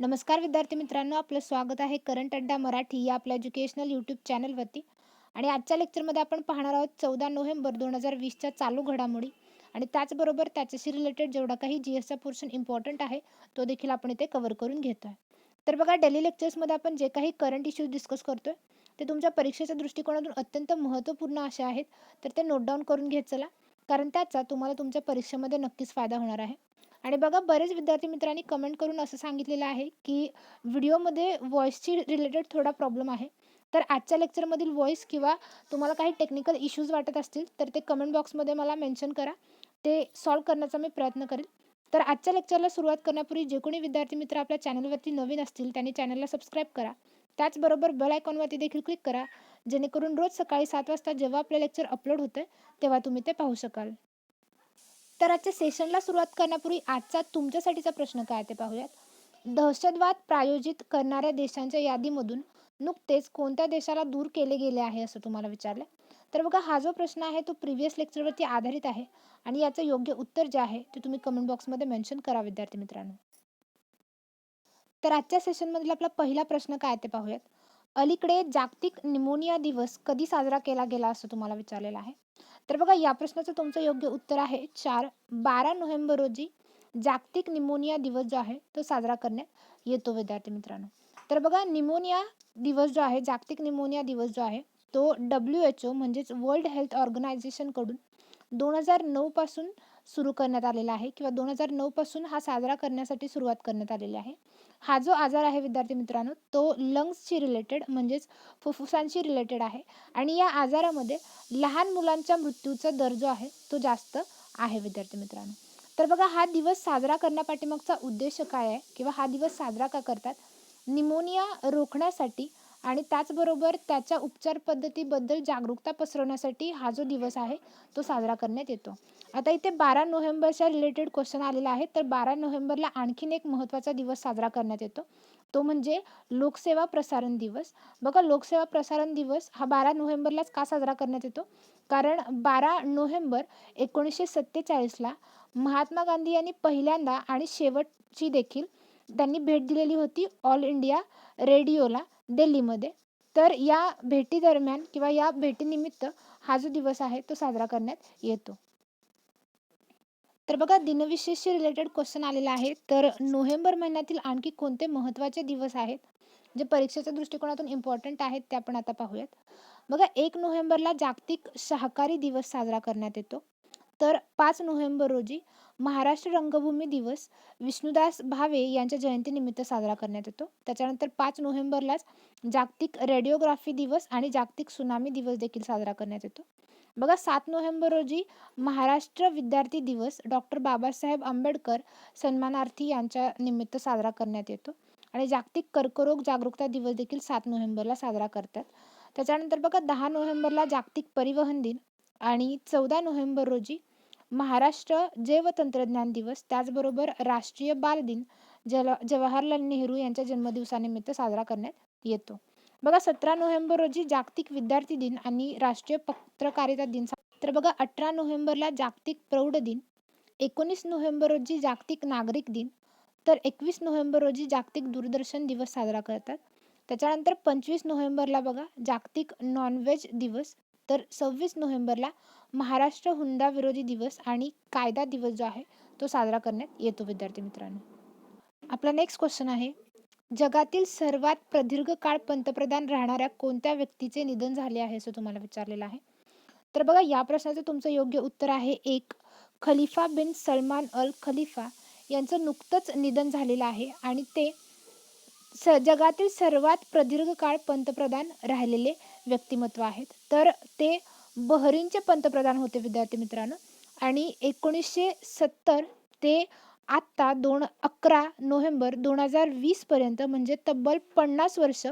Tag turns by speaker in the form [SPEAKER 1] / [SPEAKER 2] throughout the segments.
[SPEAKER 1] नमस्कार विद्यार्थी मित्रांनो आपलं स्वागत आहे करंट अड्डा मराठी या आपल्या एज्युकेशनल यूट्यूब चॅनलवरती आणि आजच्या लेक्चरमध्ये आपण पाहणार आहोत चौदा नोव्हेंबर दोन हजार वीसच्या चालू घडामोडी. आणि त्याचबरोबर त्याच्याशी रिलेटेड जेवढा काही जी एसचा पोर्शन इम्पॉर्टंट आहे तो देखील आपण इथे कव्हर करून घेतो आहे तर बघा डेली लेक्चर्समध्ये आपण जे काही करंट इश्यूज डिस्कस करतोय ते तुमच्या परीक्षेच्या दृष्टिकोनातून अत्यंत महत्त्वपूर्ण असे आहेत. तर ते नोट डाऊन करून घेत चला. कारण त्याचा तुम्हाला तुमच्या परीक्षेमध्ये नक्कीच फायदा होणार आहे. आणि बघा बरेच विद्यार्थी मित्रांनी कमेंट करून असं सांगितलेलं आहे की व्हिडिओमध्ये व्हॉईसची रिलेटेड थोडा प्रॉब्लेम आहे. तर आजच्या लेक्चरमधील व्हॉईस किंवा तुम्हाला काही टेक्निकल इश्यूज वाटत असतील तर ते कमेंट बॉक्समध्ये मला मेन्शन करा. ते सॉल्व करण्याचा मी प्रयत्न करेल. तर आजच्या लेक्चरला सुरुवात करण्यापूर्वी जे कोणी विद्यार्थी मित्र आपल्या चॅनलवरती नवीन असतील त्यांनी चॅनलला सबस्क्राईब करा. त्याचबरोबर बेल आयकॉनवरती देखील क्लिक करा. जेणेकरून रोज सकाळी सात वाजता जेव्हा आपलं लेक्चर अपलोड होतं तेव्हा तुम्ही ते पाहू शकाल. तर आजच्या सेशनला सुरुवात करण्यापूर्वी आजचा तुमच्यासाठीचा प्रश्न काय ते पाहूयात. दहशतवाद प्रायोजित करणाऱ्या देशांच्या यादीमधून नुकतेच कोणत्या देशाला दूर केले गेले आहे असं तुम्हाला विचारलं तर बघा हा जो प्रश्न आहे तो प्रिव्हियस लेक्चरवरती आधारित आहे आणि याचं योग्य उत्तर जे आहे ते तुम्ही कमेंट बॉक्समध्ये मेन्शन करा विद्यार्थी मित्रांनो. तर आजच्या सेशनमधील आपला पहिला प्रश्न काय ते पाहूयात. अलीकडे जागतिक निमोनिया दिवस कधी साजरा केला गेला असं तुम्हाला विचारलेलं आहे? तर बघा या प्रश्नाचं तुमचं योग्य उत्तर आहे चार बारा नोव्हेंबर रोजी जागतिक निमोनिया दिवस जो आहे तो साजरा करण्यात येतो विद्यार्थी मित्रांनो. तर बघा निमोनिया दिवस जो आहे जागतिक निमोनिया दिवस जो आहे तो डब्ल्यू एच ओ म्हणजेच वर्ल्ड हेल्थ ऑर्गनायझेशनकडून दोन हजार नऊपासून सुरू करण्यात आलेला आहे किंवा दोन हजार नऊपासून हा साजरा करण्यासाठी सुरुवात करण्यात आलेली आहे. हा जो आजार आहे विद्यार्थी मित्रांनो तो लंग्सशी रिलेटेड म्हणजेच फुफ्फुसांशी रिलेटेड आहे. आणि या आजारामध्ये लहान मुलांच्या मृत्यूचा दर जो आहे तो जास्त आहे विद्यार्थी मित्रांनो. तर बघा हा दिवस साजरा करण्यापाठीमागचा उद्देश काय आहे? किंवा हा दिवस साजरा का करतात? निमोनिया रोखण्यासाठी आणि त्याचबरोबर त्याच्या उपचार पद्धतीबद्दल जागरूकता पसरवण्यासाठी हा जो दिवस आहे तो साजरा करण्यात येतो. आता इथे बारा नोव्हेंबरच्या रिलेटेड क्वेश्चन आलेला आहे. तर बारा नोव्हेंबरला आणखीन एक महत्त्वाचा दिवस साजरा करण्यात येतो. तो म्हणजे लोकसेवा प्रसारण दिवस. बघा लोकसेवा प्रसारण दिवस हा बारा नोव्हेंबरलाच का साजरा करण्यात येतो? कारण बारा नोव्हेंबर एकोणीसशे सत्तेचाळीसला महात्मा गांधी यांनी पहिल्यांदा आणि शेवटची देखील त्यांनी भेट दिलेली होती ऑल इंडिया रेडिओला दिल्लीमध्ये. तर या भेटीदरम्यान किंवा या भेटीनिमित्त हा जो दिवस आहे तो साजरा करण्यात येतो. तर बघा दिनविशेषशी रिलेटेड क्वेश्चन आलेला आहे. तर नोव्हेंबर महिन्यातील आणखी कोणते महत्त्वाचे दिवस आहेत? जे परीक्षेच्या दृष्टिकोनातून इम्पॉर्टंट आहेत ते आपण आता पाहूयात. बघा एक नोव्हेंबरला जागतिक शाकाहारी दिवस साजरा करण्यात येतो. तर पाच नोव्हेंबर रोजी महाराष्ट्र रंगभूमी दिवस विष्णुदास भावे यांच्या जयंतीनिमित्त साजरा करण्यात येतो. त्याच्यानंतर पाच नोव्हेंबरलाच जागतिक रेडिओग्राफी दिवस आणि जागतिक सुनामी दिवस देखील साजरा करण्यात येतो. बघा सात नोव्हेंबर रोजी महाराष्ट्र विद्यार्थी दिवस डॉक्टर बाबासाहेब आंबेडकर सन्मानार्थी यांच्या निमित्त साजरा करण्यात येतो. आणि जागतिक कर्करोग जागरूकता दिवस देखील सात नोव्हेंबरला साजरा करतात. त्याच्यानंतर बघा दहा नोव्हेंबरला जागतिक परिवहन दिन आणि चौदा नोव्हेंबर रोजी महाराष्ट्र जैवतंत्रज्ञान दिवस त्याचबरोबर राष्ट्रीय बाल दिन जल जवाहरलाल नेहरू यांच्या जन्मदिवसानिमित्त साजरा करण्यात येतो. बघा सतरा नोव्हेंबर रोजी जागतिक विद्यार्थी दिन आणि राष्ट्रीय पत्रकारिता दिन तर बघा अठरा नोव्हेंबरला जागतिक प्रौढ दिन एकोणीस नोव्हेंबर रोजी जागतिक नागरिक दिन तर एकवीस नोव्हेंबर रोजी जागतिक दूरदर्शन दिवस साजरा करतात. त्याच्यानंतर पंचवीस नोव्हेंबरला बघा जागतिक नॉनव्हेज दिवस तर सव्वीस नोव्हेंबरला महाराष्ट्र हुंडा विरोधी दिवस आणि कायदा दिवस जो आहे तो साजरा करण्यात येतो विद्यार्थी मित्रांनो. आपला नेक्स्ट क्वेश्चन आहे जगातील सर्वात प्रदीर्घ काळ पंतप्रधान राहणाऱ्या कोणत्या व्यक्तीचे निधन झाले आहे असं तुम्हाला विचारलेलं आहे? तर बघा या प्रश्नाचं तुमचं योग्य उत्तर आहे एक Khalifa bin Salman al Khalifa यांचं नुकतंच निधन झालेलं आहे आणि ते स जगातील सर्वात प्रदीर्घ काळ पंतप्रधान राहिलेले व्यक्तिमत्व आहेत. तर ते बहरीनचे पंतप्रधान होते विद्यार्थी मित्रांनो. आणि एकोणीसशे सत्तर ते आत्ता दोन अकरा नोव्हेंबर दोन हजार वीसपर्यंत म्हणजे तब्बल पन्नास वर्ष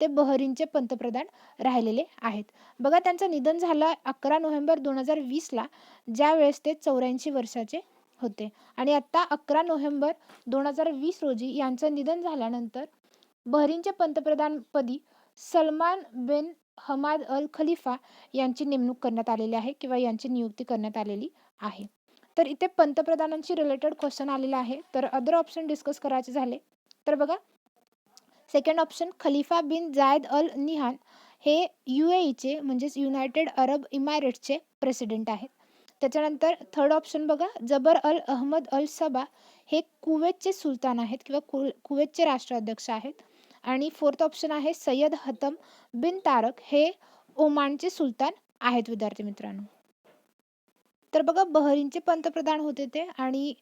[SPEAKER 1] ते बहरीनचे पंतप्रधान राहिलेले आहेत. बघा त्यांचं निधन झालं अकरा नोव्हेंबर दोन हजार वीसला ज्यावेळेस ते चौऱ्याऐंशी वर्षाचे होते. आणि आत्ता अकरा नोव्हेंबर दोन हजार वीस रोजी यांचं निधन झाल्यानंतर बहरीनचे पंतप्रधानपदी Salman bin Hamad al Khalifa यांची नेमणूक करण्यात आलेली आहे किंवा यांची नियुक्ती करण्यात आलेली आहे. तर इथे पंतप्रधानांशी रिलेटेड क्वेश्चन आलेला आहे. तर अदर ऑप्शन डिस्कस करायचे झाले. तर बघा सेकंड ऑप्शन खलिफा बिन जायद अल निहान हे यू ए म्हणजेच युनायटेड अरब इमारेट्सचे प्रेसिडेंट आहेत. त्याच्यानंतर थर्ड ऑप्शन बघा जबर अल अहमद अल सबा हे कुवेतचे सुलतान आहेत किंवा कु कुवेतचे राष्ट्राध्यक्ष आहेत. आणि फोर्थ ऑप्शन आहे सय्यद हतम बिन तारक. हे ओमानचे सुलतान आहेत विद्यार्थी मित्रांनो. तर बघा बहरीनचे पंतप्रधान होते ते आणि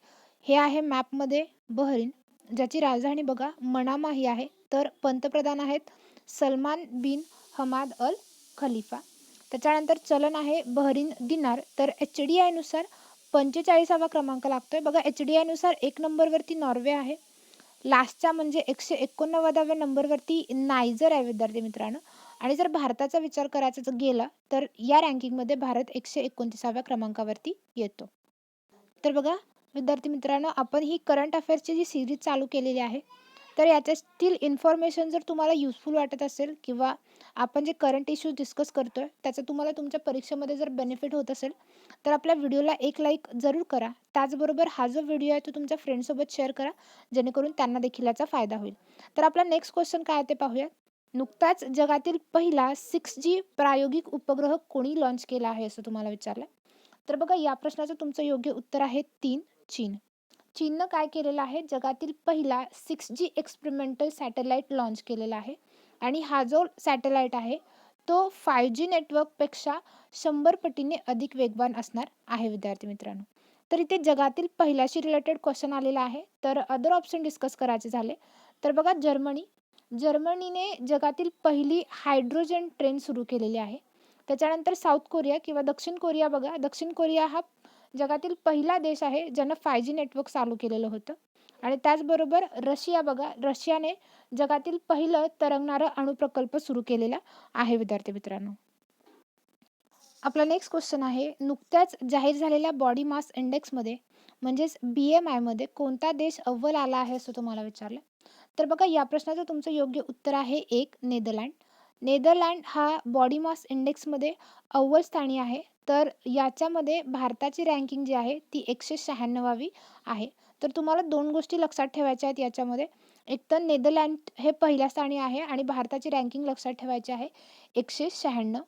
[SPEAKER 1] हे आहे मॅपमध्ये बहरीन ज्याची राजधानी बघा मनामा ही आहे. तर पंतप्रधान आहेत Salman bin Hamad al Khalifa. त्याच्यानंतर चलन आहे बहरीन दिनार. तर एच डी आयनुसार पंचेचाळीसावा क्रमांक लागतोय. बघा एच डी आयनुसार एक नंबरवरती नॉर्वे आहे. लास्टच्या म्हणजे एकशे एकोणनव्वदाव्या नंबरवरती नायजर आहे विद्यार्थी मित्रांनो. आणि जर भारताचा विचार करायचा जर गेला तर या रँकिंगमध्ये भारत एकशे एकोणतीसाव्या क्रमांकावरती येतो. तर बघा विद्यार्थी मित्रांनो आपण ही करंट अफेअर्सची जी सिरीज चालू केलेली आहे तर याच्यातील इन्फॉर्मेशन जर तुम्हाला युजफुल वाटत असेल किंवा आपण जे करंट इश्यूज डिस्कस करतो आहे त्याचा तुम्हाला तुमच्या परीक्षेमध्ये जर बेनिफिट होत असेल तर आपल्या व्हिडिओला एक लाईक जरूर करा. त्याचबरोबर हा जो व्हिडिओ आहे तो तुमच्या फ्रेंडसोबत शेअर करा जेणेकरून त्यांना देखील याचा फायदा होईल. तर आपला नेक्स्ट क्वेश्चन काय ते पाहूया. नुकताच जगातील पहिला सिक्स जी प्रायोगिक उपग्रह कोणी लॉन्च केला आहे असं तुम्हाला विचारलं? तर बघा या प्रश्नाचं तुमचं योग्य उत्तर आहे तीन चीन. चीननं काय केलेलं आहे? जगातील पहिला six G experimental satellite launch केलेला आहे. आणि हा जो सॅटेलाईट आहे तो फाय जी नेटवर्कपेक्षा शंभर पटीने अधिक वेगवान असणार आहे विद्यार्थी मित्रांनो. तर इथे जगातील पहिल्याशी रिलेटेड क्वेश्चन आलेला आहे. तर अदर ऑप्शन डिस्कस करायचे झाले. तर बघा जर्मनी. जर्मनीने जगातील पहिली हायड्रोजन ट्रेन सुरू केलेली आहे. त्याच्यानंतर साऊथ कोरिया किंवा दक्षिण कोरिया बघा. दक्षिण कोरिया हा जगातील पहिला देश आहे ज्यानं फाय जी नेटवर्क चालू केलेलं होतं. आणि त्याचबरोबर रशिया बघा रशियाने जगातील पहिलं तरंगणारं अणुप्रकल्प सुरू केलेला आहे विद्यार्थी मित्रांनो. आपला नेक्स्ट क्वेश्चन आहे नुकत्याच जाहीर झालेल्या बॉडी मास इंडेक्समध्ये म्हणजेच बी एम आयमध्ये कोणता देश अव्वल आला आहे असं तुम्हाला विचारलं? तर बघा या प्रश्नाचं तुमचं योग्य उत्तर आहे एक नेदरलँड. नेदरलँड हा बॉडी मास इंडेक्समध्ये अव्वल स्थानी आहे. तर याच्यामध्ये भारताची रँकिंग जी आहे ती एकशे शहाण्णवावी आहे. तर तुम्हाला दोन गोष्टी लक्षात ठेवायच्या आहेत याच्यामध्ये. एक तर नेदरलँड हे पहिल्या स्थानी आहे आणि भारताची रँकिंग लक्षात ठेवायची आहे एकशे शहाण्णव.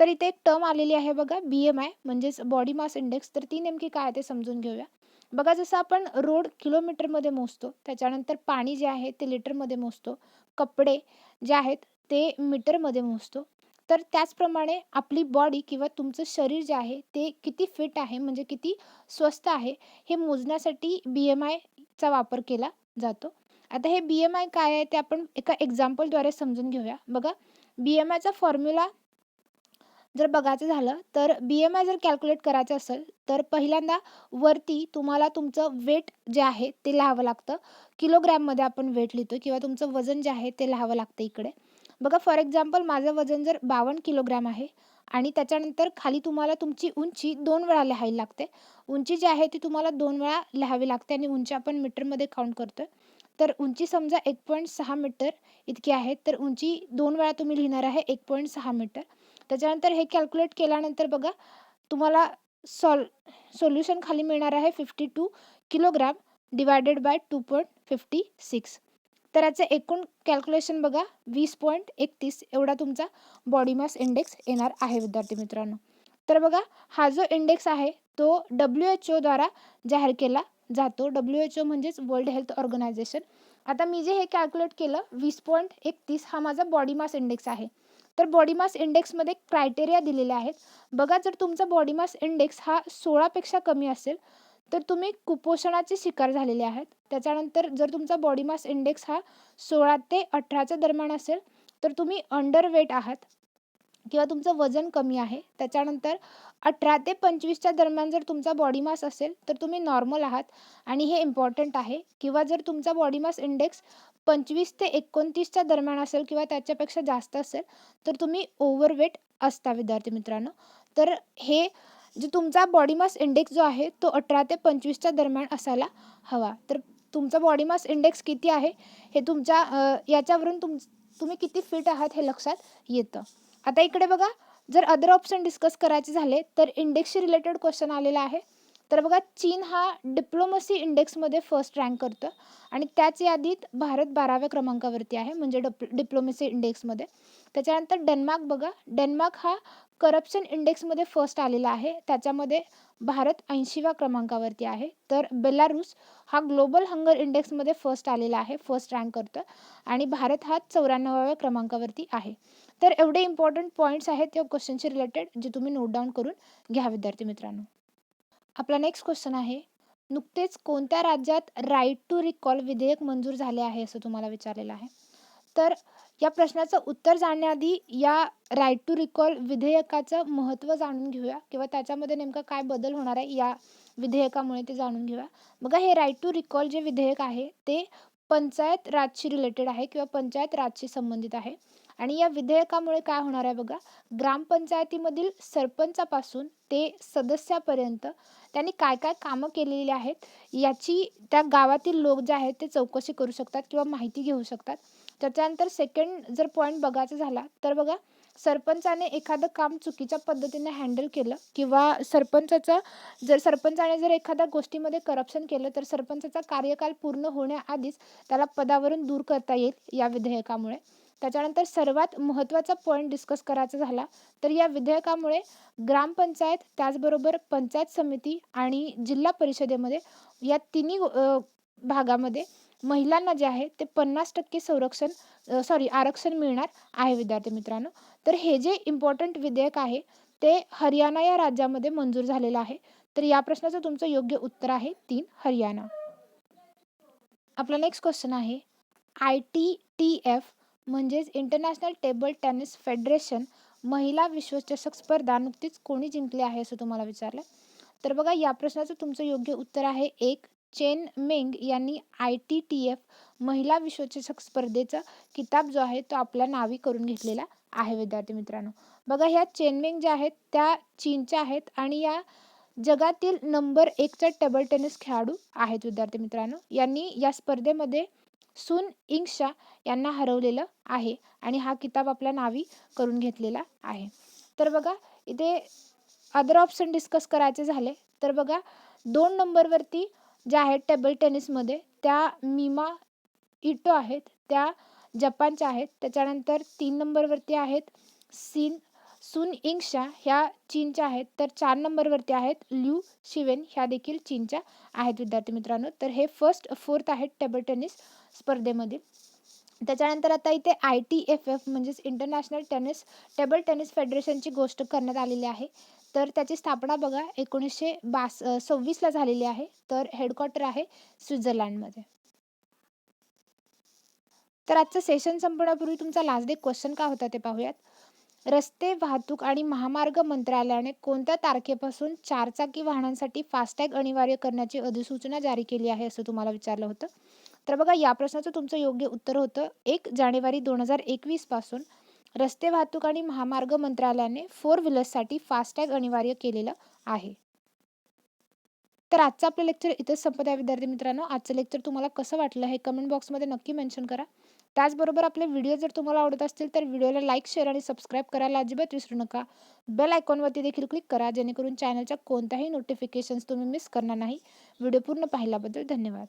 [SPEAKER 1] तर इथे एक टर्म आलेली आहे बघा बी एम आय म्हणजेच बॉडी मास इंडेक्स तर ती नेमकी काय ते समजून घेऊया. बघा जसं आपण रोड किलोमीटरमध्ये मोजतो त्याच्यानंतर पाणी जे आहे ते लिटरमध्ये मोजतो कपडे जे आहेत ते मीटरमध्ये मोजतो. तर त्याचप्रमाणे आपली बॉडी किंवा तुमचं शरीर जे आहे ते किती फिट आहे म्हणजे किती स्वस्थ आहे हे मोजण्यासाठी बी एम आयचा वापर केला जातो. आता हे बी एम आय काय आहे ते आपण एका एक्झाम्पलद्वारे समजून घेऊया. बघा बी एम आयचा फॉर्म्युला जर बघायचं झालं तर बी एम आय जर कॅल्क्युलेट करायचं असेल तर पहिल्यांदा वरती तुम्हाला तुमचं वेट जे आहे ते लिहावं लागतं. किलोग्रॅममध्ये आपण वेट लिहितो किंवा तुमचं वजन जे आहे ते लिहावं लागतं इकडे. बघा फॉर एक्झाम्पल माझं वजन जर बावन्न किलोग्रॅम आहे आणि त्याच्यानंतर खाली तुम्हाला तुमची उंची दोन वेळा लिहायला लागते. उंची जी आहे ती तुम्हाला दोन वेळा लिहावी लागते आणि उंची आपण मीटरमध्ये काउंट करतो तर उंची समजा एक पॉईंट सहा मीटर इतकी आहे तर उंची दोन वेळा तुम्ही लिहिणार आहे एक पॉईंट सहा मीटर. त्याच्यानंतर हे कॅल्क्युलेट केल्यानंतर बघा तुम्हाला सॉल सोल्युशन खाली मिळणार आहे fifty two kilogram divided by two point fifty six तर याचं एकूण कॅल्क्युलेशन बघा. वीस पॉईंट एकतीस एवढा तुमचा बॉडी मास इंडेक्स येणार आहे विद्यार्थी मित्रांनो. तर बघा हा जो इंडेक्स आहे तो डब्ल्यू एच ओद्वारा जाहीर केला जातो. डब्ल्यू एच ओ म्हणजेच वर्ल्ड हेल्थ ऑर्गनायझेशन आता मी जे हे कॅल्क्युलेट केलं वीस पॉईंट एकतीस हा माझा बॉडी मास इंडेक्स आहे. तर बॉडी मास इंडेक्समध्ये क्रायटेरिया दिलेले आहेत. बघा जर तुमचा बॉडी मास इंडेक्स हा सोळापेक्षा कमी असेल तर तुम्ही कुपोषणाचे शिकार झालेले आहेत. त्याच्यानंतर जर तुमचा बॉडी मास इंडेक्स हा सोळा ते अठराच्या दरम्यान असेल तर तुम्ही अंडरवेट आहात किंवा तुमचं वजन कमी आहे. त्याच्यानंतर अठरा ते पंचवीसच्या दरम्यान जर तुमचा बॉडी मास असेल तर तुम्ही नॉर्मल आहात आणि हे इम्पॉर्टंट आहे. किंवा जर तुमचा बॉडी मास इंडेक्स पंचवीस ते एकोणतीसच्या दरम्यान असेल किंवा त्याच्यापेक्षा जास्त असेल तर तुम्ही ओव्हरवेट असता विद्यार्थी मित्रांनो. तर हे म्हणजे तुमचा बॉडी मास इंडेक्स जो आहे तो अठरा ते पंचवीसच्या दरम्यान असायला हवा. तर तुमचा बॉडी मास इंडेक्स किती आहे हे तुमच्या याच्यावरून तुम तुम्ही किती फिट आहात हे लक्षात येतं. आता इकडे बघा जर अदर ऑप्शन डिस्कस करायचे झाले तर इंडेक्सशी रिलेटेड क्वेश्चन आलेला आहे. तर बघा चीन हा डिप्लोमसी इंडेक्समध्ये फर्स्ट रँक करतं. आणि त्याच यादीत भारत बाराव्या क्रमांकावरती आहे म्हणजे डप डिप्लोमसी इंडेक्समध्ये त्याच्यानंतर डेन्मार्क बघा डेन्मार्क हा करप्शन इंडेक्समध्ये फर्स्ट आलेला आहे. त्याच्यामध्ये भारत ऐंशीव्या क्रमांकावरती आहे. तर बेलारूस हा ग्लोबल हंगर इंडेक्समध्ये फर्स्ट आलेला आहे फर्स्ट रँक करतं. आणि भारत हा चौऱ्याण्णवाव्या क्रमांकावरती आहे. तर एवढे इम्पॉर्टंट पॉईंट्स आहेत या क्वेश्चनशी रिलेटेड जे तुम्ही नोट डाऊन करून घ्या विद्यार्थी मित्रांनो. आपला नेक्स्ट क्वेश्चन आहे नुकतेच कोणत्या राज्यात राईट टू रिकॉल विधेयक मंजूर झाले आहे असं तुम्हाला विचारलेलं आहे? तर या प्रश्नाचं उत्तर जाणण्याआधी या राईट टू रिकॉल विधेयकाचं महत्त्व जाणून घेऊया किंवा त्याच्यामध्ये नेमका काय बदल होणार आहे या विधेयकामुळे ते जाणून घेऊया. बघा हे राईट टू रिकॉल जे विधेयक आहे ते पंचायत राजशी रिलेटेड आहे किंवा पंचायत राजशी संबंधित आहे. आणि या विधेयकामुळे काय होणार आहे बघा? ग्रामपंचायतीमधील सरपंचापासून ते सदस्यापर्यंत त्यांनी काय काय कामं केलेली आहेत याची त्या गावातील लोक जे आहेत ते चौकशी करू शकतात किंवा माहिती घेऊ शकतात. त्याच्यानंतर सेकंड जर पॉईंट बघायचा झाला तर बघा सरपंचाने एखादं काम चुकीच्या पद्धतीने हँडल केलं किंवा सरपंचाचं जर सरपंचाने जर एखाद्या गोष्टीमध्ये करप्शन केलं तर सरपंचाचा कार्यकाल पूर्ण होण्याआधीच त्याला पदावरून दूर करता येईल या विधेयकामुळे. त्याच्यानंतर सर्वात महत्त्वाचा पॉईंट डिस्कस करायचा झाला तर या विधेयकामुळे ग्रामपंचायत त्याचबरोबर पंचायत समिती आणि जिल्हा परिषदेमध्ये या तिन्ही भागामध्ये महिलांना जे आहे ते पन्नास टक्के संरक्षण सॉरी आरक्षण मिळणार आहे विद्यार्थी मित्रांनो. तर हे जे इम्पॉर्टंट विधेयक आहे ते हरियाणा या राज्यामध्ये मंजूर झालेलं आहे. तर या प्रश्नाचं तुमचं योग्य उत्तर आहे तीन हरियाणा. आपला नेक्स्ट क्वेश्चन आहे आय टी टी एफ म्हणजेच इंटरनॅशनल टेबल टेनिस फेडरेशन महिला विश्वचषक स्पर्धा नुकतीच कोणी जिंकली आहे असं तुम्हाला विचारलं? तर बघा या प्रश्नाचं तुमचं योग्य उत्तर आहे एक चेन मेंग यांनी आय टी टी एफ महिला विश्वचषक स्पर्धेचा किताब जो आहे तो आपल्या नावी करून घेतलेला आहे विद्यार्थी मित्रांनो. बघा ह्या चेनमेंग ज्या आहेत त्या चीनच्या आहेत आणि या जगातील नंबर एकच्या टेबल टेनिस खेळाडू आहेत विद्यार्थी मित्रांनो. यांनी या स्पर्धेमध्ये सुन इंगशा यांना हरवलेलं आहे आणि हा किताब आपल्या नावी करून घेतलेला आहे. तर बघा इथे अदर ऑप्शन डिस्कस करायचे झाले. तर बघा दोन नंबरवरती ज्या आहेत टेबल टेनिसमध्ये त्या मीमा इटो आहेत त्या जपानच्या आहेत. त्याच्यानंतर तीन नंबरवरती आहेत सीन सुन इंगशा ह्या चीनच्या आहेत. तर चार नंबरवरती आहेत ल्यू शिवेन ह्या देखील चीनच्या आहेत विद्यार्थी मित्रांनो. तर हे फर्स्ट फोर्थ आहेत टेबल टेनिस स्पर्धेमध्ये. त्याच्यानंतर आता इथे आय टी एफ एफ म्हणजेच इंटरनॅशनल टेनिस टेबल टेनिस फेडरेशनची गोष्ट करण्यात आलेली आहे. तर त्याची स्थापना बघा एकोणीसशे बास सव्वीसला झालेली आहे. तर हेडक्वार्टर आहे स्वित्झर्लंडमध्ये. तर आजचं सेशन संपण्यापूर्वी तुमचा लास्ट डे क्वेश्चन का होता ते पाहूयात. रस्ते वाहतूक आणि महामार्ग मंत्रालयाने कोणत्या तारखेपासून चारचाकी वाहनांसाठी फास्टॅग अनिवार्य करण्याची अधिसूचना जारी केली आहे असं तुम्हाला विचारलं होतं. तर बघा या प्रश्नाचं तुमचं योग्य उत्तर होतं. एक जानेवारी दोन हजार एकवीसपासून रस्ते वाहतूक आणि महामार्ग मंत्रालयाने फोर व्हीलर्ससाठी फास्टॅग अनिवार्य केलेलं आहे. तर आजचं आपलं लेक्चर इथंच संपत आहे विद्यार्थी मित्रांनो. आजचं लेक्चर तुम्हाला कसं वाटलं हे कमेंट बॉक्समध्ये नक्की मेन्शन करा. त्याचबरोबर आपले व्हिडिओ जर तुम्हाला आवडत असतील तर व्हिडिओला लाईक शेअर आणि सबस्क्राईब करायला अजिबात विसरू नका. बेल आयकॉनवरती देखील क्लिक करा जेणेकरून चॅनलच्या कोणत्याही नोटिफिकेशन्स तुम्ही मिस करणार नाही. व्हिडिओ पूर्ण पाहिल्याबद्दल धन्यवाद.